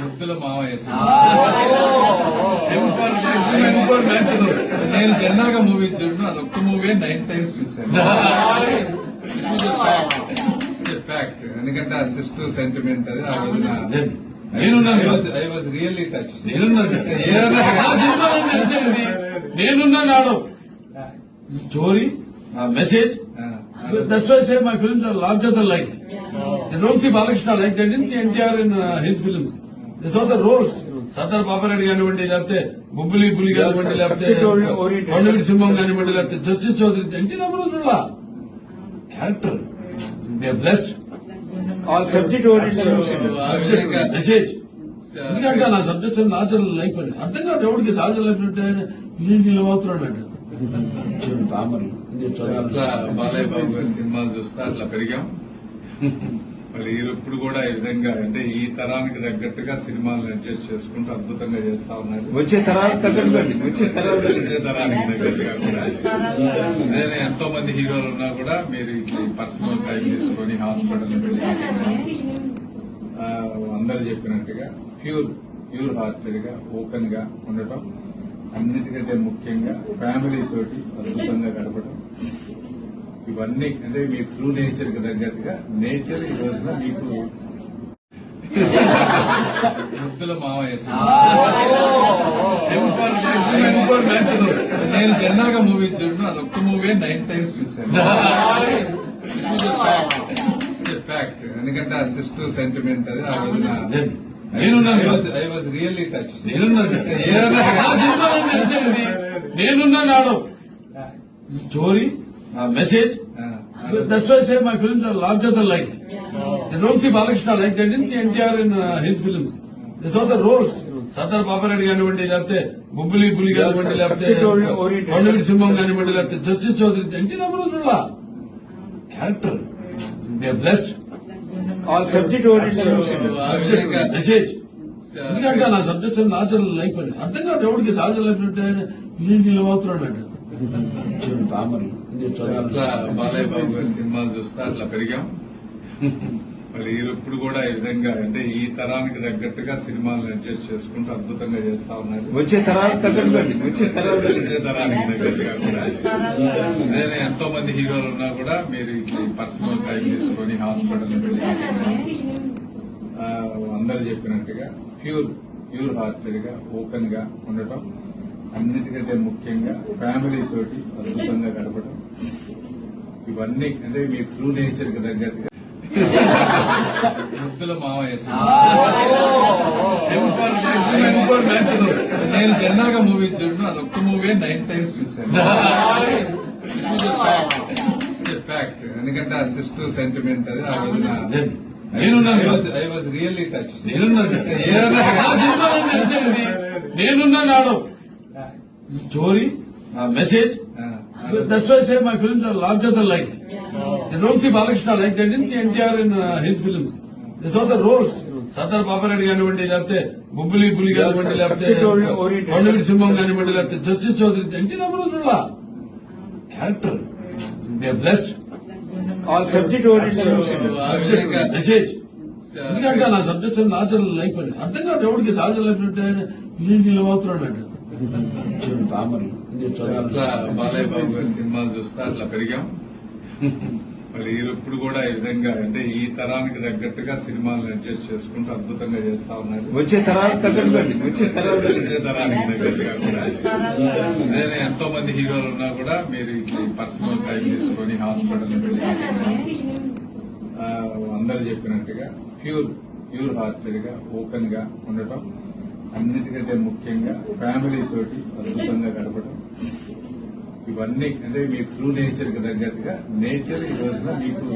ముద్దుల మావయ్య. నేను జనరల్గా మూవీ చూడను అది ఒక్క మూవీ నైన్ టైమ్స్ చూశాను. ఫ్యాక్ట్ ఎందుకంటే ఆ సిస్టర్ సెంటిమెంట్ అది ఆ రోజున నేనున్నాను. I was really touch. నేనున్నా నాడు. Story message that's why say my films are larger than life they don't see Balakrishna like they didn't see NTR in his films this are the roles Sardar Papareddy కానివ్వండి లేకపోతే బుబ్బులి bully కానివ్వండి లేకపోతే subject oriented. కొండవీటి సింహం కానివ్వండి లేకపోతే Justice Chowdary NT Rama Rao చూడాల character they blessed all subject oriented message ఎందుకంటే నా సబ్జెక్ట్ నాచురల్ లైఫ్ అని అర్థం కాదు ఎవరికి నాచురల్ లైఫ్ అంటే ఇదేంటి ఇలా అవుతున్నాడు అంటే చూడండి పామర్లు అట్లా బాలయ్య బాబు గారి సినిమాలు చూస్తే అట్లా పెరిగాం మరి ఇప్పుడు కూడా ఈ విధంగా అంటే ఈ తరానికి తగ్గట్టుగా సినిమాలను అడ్జస్ట్ చేసుకుంటూ అద్భుతంగా చేస్తా ఉన్నారు. వచ్చే వచ్చే తరానికి తగ్గట్టుగా. కూడా. అదే ఎంతో మంది హీరోలు ఉన్నా కూడా మీరు ఇట్లా పర్సనల్ టైం తీసుకొని హాస్పిటల్ అందరు చెప్పినట్టుగా ప్యూర్ ప్యూర్ హార్టెడ్గా ఓపెన్గా ఉండటం అన్నిటికంటే ముఖ్యంగా ఫ్యామిలీ తోటి అద్భుతంగా గడపడం ఇవన్నీ అంటే మీ ట్రూ నేచర్కి తగ్గట్టుగా నేచర్ ఈ రోజున మీకు మావయ్య సినిమా. నేను జనరల్గా మూవీ చూడను అది ఒక్క మూవీ నైన్ టైమ్స్ చూశాను. ఫ్యాక్ట్ ఎందుకంటే ఆ సిస్టర్ సెంటిమెంట్ అది ఆ రోజున నేనున్నాను. ఐ వాజ్ రియల్లీ టచ్ నేనున్నా సార్. నా సినిమాలో అంతే ఇది. నేనున్నా నాడు. Story message that's why say my films are larger than life they don't see Balakrishna like they didn't see NTR in his films this are the roles Sardar Papareddy కానివ్వండి లేకపోతే బుబ్బులి bully కానివ్వండి లేకపోతే. కొండవీటి సింహం కానివ్వండి లేకపోతే జస్టిస్ చౌదరి ఎన్టీ రామారావు చూడాల character they blessed subject message ఎందుకంటే నా సబ్జెక్ట్ నాచురల్ లైఫ్ అని అర్థం కాదు ఎవరికి నాచురల్ లైఫ్ అంటే ఇలా అవుతున్నాడు అంటే అట్లా బాలయ్య బాబు గారి సినిమాలు చూస్తే అట్లా పెరిగాం. మరి ఇప్పుడు కూడా ఈ విధంగా అంటే ఈ తరానికి తగ్గట్టుగా సినిమాలను అడ్జస్ట్ చేసుకుంటూ అద్భుతంగా చేస్తా ఉన్నారు. వచ్చే తగ్గట్టుగా వచ్చే తరానికి తగ్గట్టుగా. కూడా. అదే ఎంతో మంది హీరోలు ఉన్నా కూడా మీరు ఇట్లా పర్సనల్ టైం తీసుకొని హాస్పిటల్ అందరు చెప్పినట్టుగా ప్యూర్ ప్యూర్ హార్టెడ్గా ఓపెన్గా ఉండటం అన్నిటికంటే ముఖ్యంగా ఫ్యామిలీ తోటి అద్భుతంగా గడపడం. ఇవన్నీ అంటే మీ ట్రూ నేచర్కి తగ్గట్టుగా. ముద్దుల మావయ్య. నేను జనరల్గా మూవీ చూడను అది ఒక్క మూవీ నైన్ టైమ్స్ చూశాను. ఫ్యాక్ట్ ఎందుకంటే ఆ సిస్టర్ సెంటిమెంట్ అది ఆ రోజున నేనున్నా ఐ వాజ్ రియల్లీ టచ్ నేనున్నా సార్. నా సినిమాలో అంతే ఇది. నేనున్నా నాడు story message that's why say my films are larger than life they don't see Balakrishna like they didn't see NTR in his films this are the roles Sardar Papareddy కానివ్వండి లేకపోతే బుబ్బులి bully కానివ్వండి లేకపోతే subject oriented. కొండవీటి సింహం కానివ్వండి లేకపోతే Justice Chowdary NT Rama Rao చూడాల character they blessed all subject oriented message ఎందుకంటే నా సబ్జెక్ట్ నాచురల్ లైఫ్ అని అర్థం కాదు ఎవరికి నాచురల్ లైఫ్ అంటే ఇదేంటి ఇలా అవుతున్నాడు అంటే చూడండి పామర్లు అట్లా బాలయ్య బాబు గారి సినిమాలు చూస్తే అట్లా పెరిగాం. మరి ఇప్పుడు కూడా ఈ విధంగా అంటే ఈ తరానికి తగ్గట్టుగా సినిమాలను అడ్జస్ట్ చేసుకుంటూ అద్భుతంగా చేస్తా ఉన్నారు. వచ్చే వచ్చే వచ్చే తరానికి తగ్గట్టుగా కూడా. అదే ఎంతో మంది హీరోలు ఉన్నా కూడా మీరు ఇట్లా పర్సనల్ టైం తీసుకొని హాస్పిటల్ అందరు చెప్పినట్టుగా ప్యూర్ ప్యూర్ హార్టెడ్గా ఓపెన్గా ఉండటం అన్నిటికంటే ముఖ్యంగా ఫ్యామిలీ తోటి అద్భుతంగా గడపడం. ఇవన్నీ అంటే మీ ట్రూ నేచర్కి తగ్గట్టుగా నేచర్ ఈ రోజున మీకు